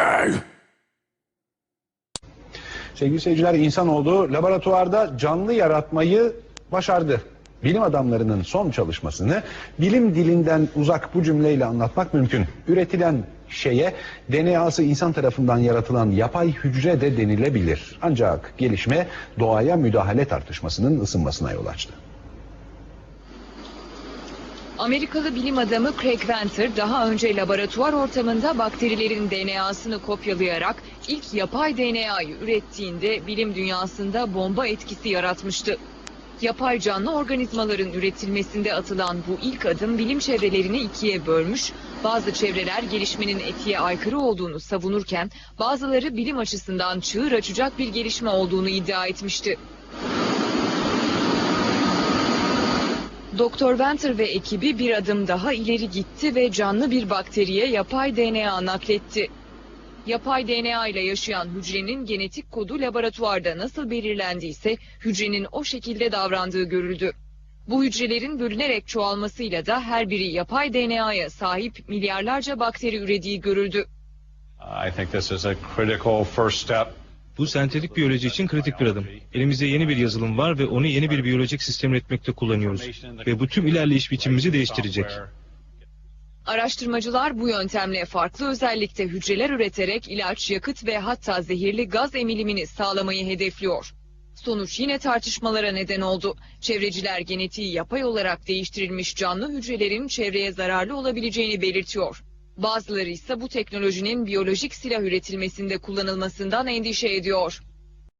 Okay. Sevgili seyirciler insanoğlu laboratuvarda canlı yaratmayı başardı. Bilim adamlarının son çalışmasını bilim dilinden uzak bu cümleyle anlatmak mümkün. Üretilen şeye DNA'sı insan tarafından yaratılan yapay hücre de denilebilir. Ancak gelişme doğaya müdahale tartışmasının ısınmasına yol açtı. Amerikalı bilim adamı Craig Venter daha önce laboratuvar ortamında bakterilerin DNA'sını kopyalayarak ilk yapay DNA'yı ürettiğinde bilim dünyasında bomba etkisi yaratmıştı. Yapay canlı organizmaların üretilmesinde atılan bu ilk adım bilim çevrelerini ikiye bölmüş, bazı çevreler gelişmenin etiğe aykırı olduğunu savunurken bazıları bilim açısından çığır açacak bir gelişme olduğunu iddia etmişti. Doktor Venter ve ekibi bir adım daha ileri gitti ve canlı bir bakteriye yapay DNA nakletti. Yapay DNA ile yaşayan hücrenin genetik kodu laboratuvarda nasıl belirlendiyse hücrenin o şekilde davrandığı görüldü. Bu hücrelerin bölünerek çoğalmasıyla da her biri yapay DNA'ya sahip milyarlarca bakteri ürediği görüldü. I think this is a critical first step. Bu sentetik biyoloji için kritik bir adım. Elimizde yeni bir yazılım var ve onu yeni bir biyolojik sistem üretmekte kullanıyoruz. Ve bu tüm ilerleyiş biçimimizi değiştirecek. Araştırmacılar bu yöntemle farklı özellikte hücreler üreterek ilaç, yakıt ve hatta zehirli gaz emilimini sağlamayı hedefliyor. Sonuç yine tartışmalara neden oldu. Çevreciler genetiği yapay olarak değiştirilmiş canlı hücrelerin çevreye zararlı olabileceğini belirtiyor. Bazıları ise bu teknolojinin biyolojik silah üretilmesinde kullanılmasından endişe ediyor.